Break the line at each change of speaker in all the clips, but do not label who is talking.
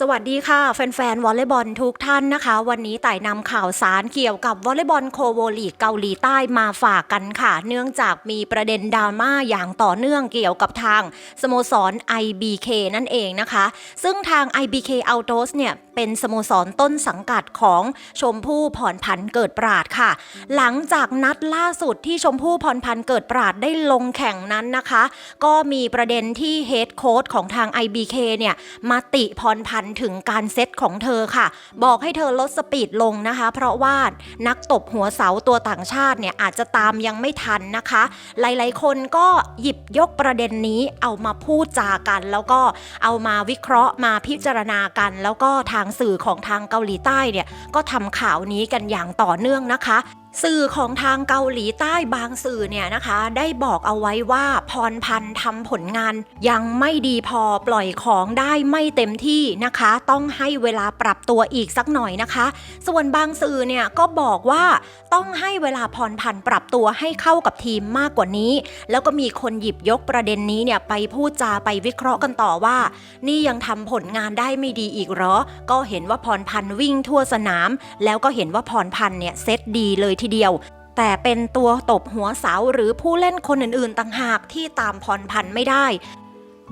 สวัสดีค่ะ แฟนๆวอลเลย์บอลทุกท่านนะคะ วันนี้ไต่นำข่าวสารเกี่ยวกับวอลเลย์บอลโคโวลีกเกาหลีใต้มาฝากกันค่ะ เนื่องจากมีประเด็นดราม่าอย่างต่อเนื่องเกี่ยวกับทางสโมสร IBK นั่นเองนะคะ ซึ่งทาง IBK Autos เนี่ย เป็นสโมสรต้นสังกัดของชมพู่พรพันธ์เกิดปราดค่ะ หลังจากนัดล่าสุดที่ชมพู่พรพันธ์เกิดปราดได้ลงแข่งนั้นนะคะ ก็มีประเด็นที่เฮดโค้ชของทาง IBK เนี่ยมาติพรพันธ์ถึงการเซตของเธอค่ะ บอกให้เธอลดสปีดลงนะคะ เพราะว่านักตบหัวเสาตัวต่างชาติเนี่ยอาจจะตามยังไม่ทันนะคะ หลายๆ คนก็หยิบยกประเด็นนี้เอามาพูดจากัน แล้วก็เอามาวิเคราะห์มาพิจารณากัน แล้วก็ทางสื่อของทางเกาหลีใต้เนี่ยก็ทำข่าวนี้กันอย่างต่อเนื่องนะคะ สื่อของทางเกาหลีใต้บางสื่อเนี่ยนะคะ ได้บอกเอาไว้ว่าพรพันธ์ทำผลงาน ยังไม่ดีพอปล่อยของได้ไม่เต็มที่นะคะ ต้องให้เวลาปรับตัวอีกสักหน่อยนะคะ ส่วนบางสื่อเนี่ยก็บอกว่าต้องให้เวลาพรพันธ์ปรับตัวให้เข้ากับทีมมากกว่านี้ แล้วก็มีคนหยิบยกประเด็นนี้เนี่ยไปพูดจาไปวิเคราะห์กันต่อว่า นี่ยังทำผลงานได้ไม่ดีอีกหรอ ก็เห็นว่าพรพันธ์วิ่งทั่วสนาม แล้วก็เห็นว่าพรพันธ์เนี่ยเซตดีเลยทีเดียว แต่เป็นตัวตบหัวเสาหรือผู้เล่นคนอื่นๆ ต่างหากที่ตามพรพันธ์ไม่ได้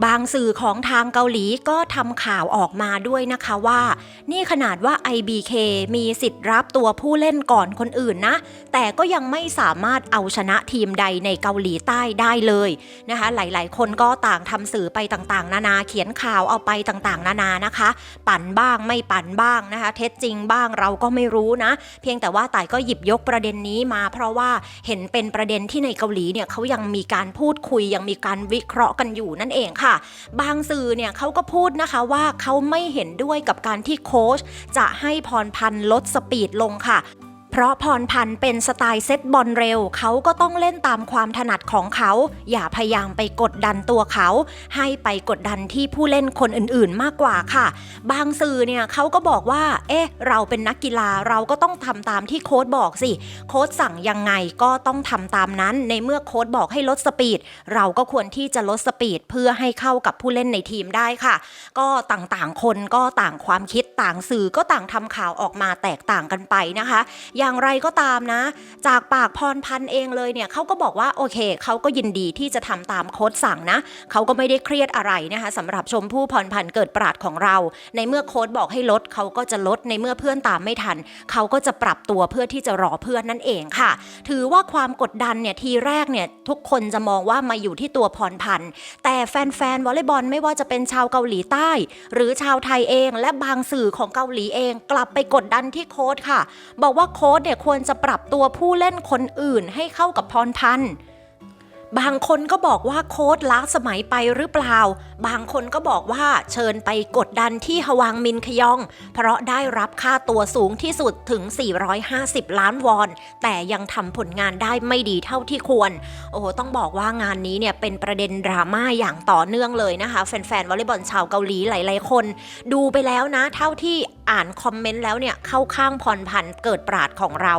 บางสื่อของทางเกาหลีก็ทำข่าวออกมาด้วยนะคะว่า นี่ขนาดว่า IBK มีสิทธิ์รับตัวผู้เล่นก่อนคนอื่นนะ แต่ก็ยังไม่สามารถเอาชนะทีมใดในเกาหลีใต้ได้เลยนะคะ หลายๆ คนก็ต่างทำสื่อไปต่างๆ นานาเขียนข่าวเอาไปต่างๆ นานานะคะ ปั่นบ้างไม่ปั่นบ้างนะคะ เท็จจริงบ้างเราก็ไม่รู้นะ เพียงแต่ว่าต่ายก็หยิบยกประเด็นนี้มา เพราะว่าเห็นเป็นประเด็นที่ในเกาหลีเนี่ยเขายังมีการพูดคุยยังมีการวิเคราะห์กันอยู่นั่นเองค่ะค่ะ บางสื่อเนี่ยเขาก็พูดนะคะว่าเขาไม่เห็นด้วยกับการที่โค้ชจะให้พรพันธ์ลดสปีดลงค่ะ เพราะพรพันธ์เป็นสไตล์เซตบอลเร็ว เขาก็ต้องเล่นตามความถนัดของเขา อย่าพยายามไปกดดันตัวเขา ให้ไปกดดันที่ผู้เล่นคนอื่นๆมากกว่าค่ะ บางสื่อเนี่ยเขาก็บอกว่า เอ๊ะ เราเป็นนักกีฬาเราก็ต้องทำตามที่โค้ชบอกสิ โค้ชสั่งยังไงก็ต้องทำตามนั้น ในเมื่อโค้ชบอกให้ลดสปีด เราก็ควรที่จะลดสปีดเพื่อให้เข้ากับผู้เล่นในทีมได้ค่ะ ก็ต่างๆ คนก็ต่างความคิด ต่างสื่อก็ต่างทำข่าวออกมาแตกต่างกันไปนะคะ อย่างไรก็ตามนะ จากปากพรพันธ์เองเลยเนี่ยเขาก็บอกว่าโอเคเขาก็ยินดีที่จะทำตามโค้ดสั่งนะเขาก็ไม่ได้เครียดอะไรนะคะสำหรับชมพู่พรพันธ์เกิดปราดของเรา ในเมื่อโค้ดบอกให้ลดเขาก็จะลดในเมื่อเพื่อนตามไม่ทันเขาก็จะปรับตัวเพื่อที่จะรอเพื่อนนั่นเองค่ะ ถือว่าความกดดันเนี่ยทีแรกเนี่ยทุกคนจะมองว่ามาอยู่ที่ตัวพรพันธ์แต่แฟนๆวอลเลย์บอลไม่ว่าจะเป็นชาวเกาหลีใต้ หรือชาวไทยเอง และบางสื่อของเกาหลีเอง กลับไปกดดันที่โค้ดค่ะ บอกว่าโค้ดเนี่ยควรจะปรับตัวผู้เล่นคนอื่นให้เข้ากับพรพันธ์ บางคนก็บอกว่าโค้ดล้าสมัยไปหรือเปล่า บางคนก็บอกว่าเชิญไปกดดันที่ฮวางมินขยอง เพราะได้รับค่าตัวสูงที่สุดถึง 450 ล้านวอน แต่ยังทำผลงานได้ไม่ดีเท่าที่ควร โอ้โห ต้องบอกว่างานนี้เนี่ยเป็นประเด็นดราม่าอย่างต่อเนื่องเลยนะคะ แฟนๆวอลเลย์บอลชาวเกาหลีหลาย ๆ คน ดูไปแล้วนะเท่าที่อ่านคอมเมนต์แล้วเนี่ยเข้าข้างพรพันธ์เกิดปราดของเรา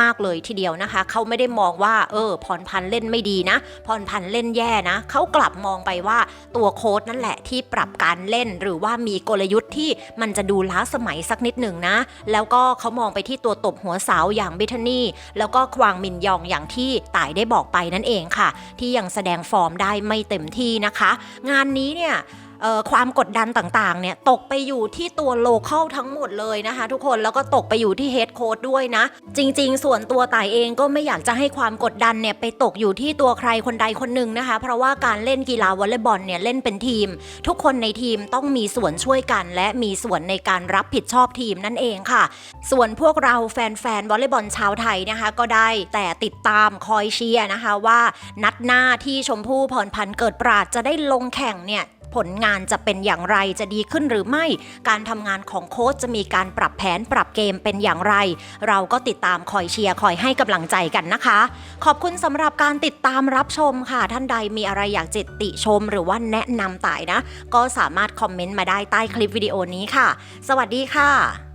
มาก ๆ เลยทีเดียวนะคะ เขาไม่ได้มองว่า เออพรพันธ์เล่นไม่ดีนะพรพันธ์เล่นแย่นะเขากลับมองไปว่าตัวโค้ดนั่นแหละที่ปรับการเล่น หรือว่ามีกลยุทธ์ที่มันจะดูล้าสมัยสักนิดหนึ่งนะ แล้วก็เขามองไปที่ตัวตบหัวเสาอย่างเบิทนี่แล้วก็ควางมินยองอย่างที่ต่ายได้บอกไปนั่นเองค่ะ ที่ยังแสดงฟอร์มได้ไม่เต็มที่นะคะ งานนี้เนี่ย ความกดดันต่างๆ เนี่ยตกไปอยู่ที่ตัวโลเคอลทั้งหมดเลยนะคะ ทุกคนแล้วก็ตกไปอยู่ที่เฮดโค้ดด้วยนะ จริง ๆ ส่วนตัวต่ายเองก็ไม่อยากจะให้ความกดดันเนี่ยไปตกอยู่ที่ตัวใครคนใดคนหนึ่งนะคะ เพราะว่าการเล่นกีฬาวอลเลย์บอลเนี่ยเล่นเป็นทีม ทุกคนในทีมต้องมีส่วนช่วยกัน และมีส่วนในการรับผิดชอบทีมนั่นเองค่ะ ส่วนพวกเราแฟนๆวอลเลย์บอลชาวไทยนะคะ ก็ได้แต่ติดตามคอยเชียร์นะคะว่า นัดหน้าที่ชมพู่พรพันธ์เกิดปราดจะได้ลงแข่งเนี่ย ผลงานจะเป็นอย่างไรจะดีขึ้นหรือไม่ การทำงานของโค้ชจะมีการปรับแผนปรับเกมเป็นอย่างไร เราก็ติดตามคอยเชียร์คอยให้กำลังใจกันนะคะ ขอบคุณสำหรับการติดตามรับชมค่ะ ท่านใดมีอะไรอยากจิตติชม หรือว่าแนะนำต่ายนะ ก็สามารถคอมเมนต์มาได้ใต้คลิปวิดีโอนี้ค่ะ สวัสดีค่ะ